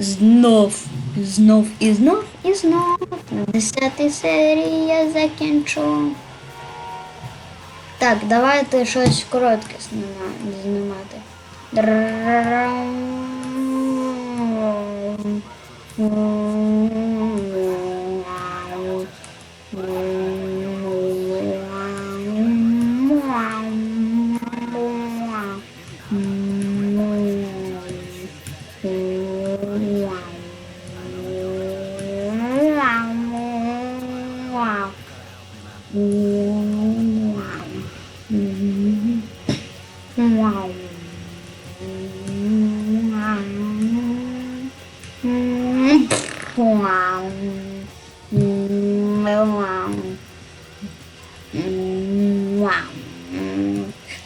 знов, знов і знов і знов. На десятій серії я закінчу. Так, давайте щось коротке знімати. Wow.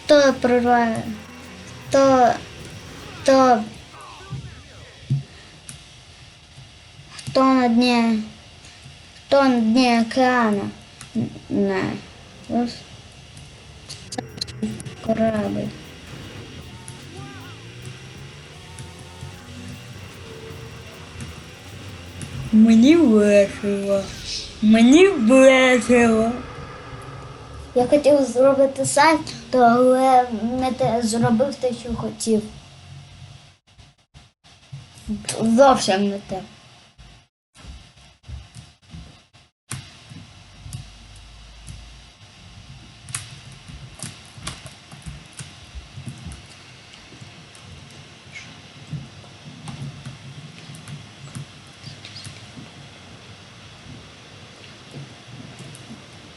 То прорває. То. То. Хто на дні. Хто на дні океану? Не. Ось. Корабль. Мені весело. Мені весело. Я хотів зробити сайт, але не те зробив те, що хотів. Зовсім не те.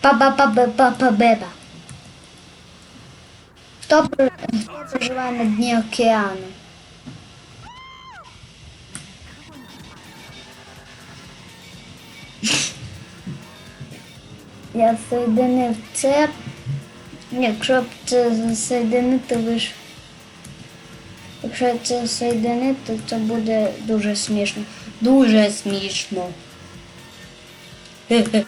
Па-ба-ба-ба-ба-ба-беба. Хто про- проживає на дні океану? Я соєдинив це. Якщо б це засоєдинити, ви ж. Якщо це соєдинити, то це буде дуже смішно. Дуже смішно. Куди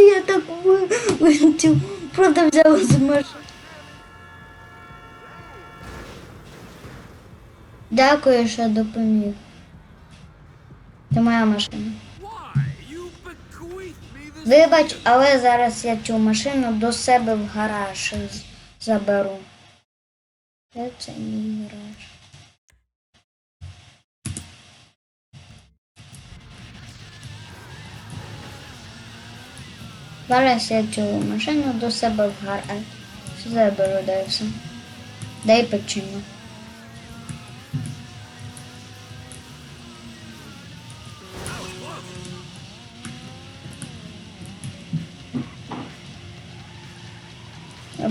я так вилетів? Просто взяв з машини. Дякую, що допоміг. Це моя машина. Вибач, але зараз я цю машину до себе в гараж заберу. Це мій гараж? Зараз я цю машину до себе в гараж заберу, дай все. Дай почину.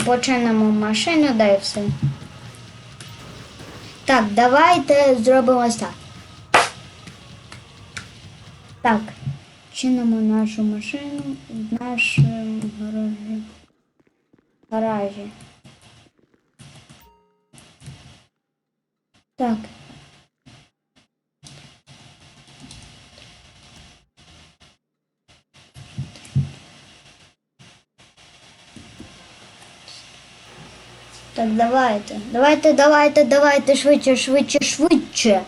Починимо машину, дай все. Так, давайте зробимо так. Так, чинимо нашу машину в нашому гаражі. гаражі. Так. Так, давайте. Давайте, давайте, давайте, швидше, швидше, швидше.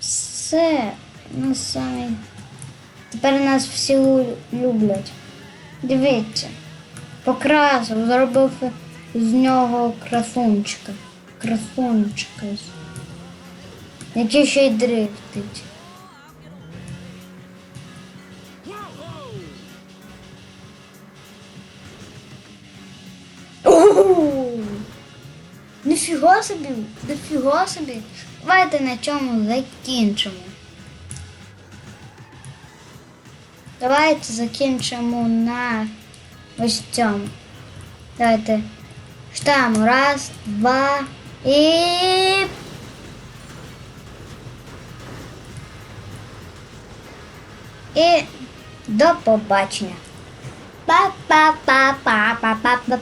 Все, нас самі. Тепер нас всі люблять. Дивіться. Покрасив, зробив з нього красунчика. Красунчика. Який ще й дрифтить. Ніфіга собі, ніфіга собі. Давайте на чому закінчимо. Давайте закінчимо на ось цьому. Давайте. Штам. Раз, два і. І до побачення. Па-па-па-па-па-па-па.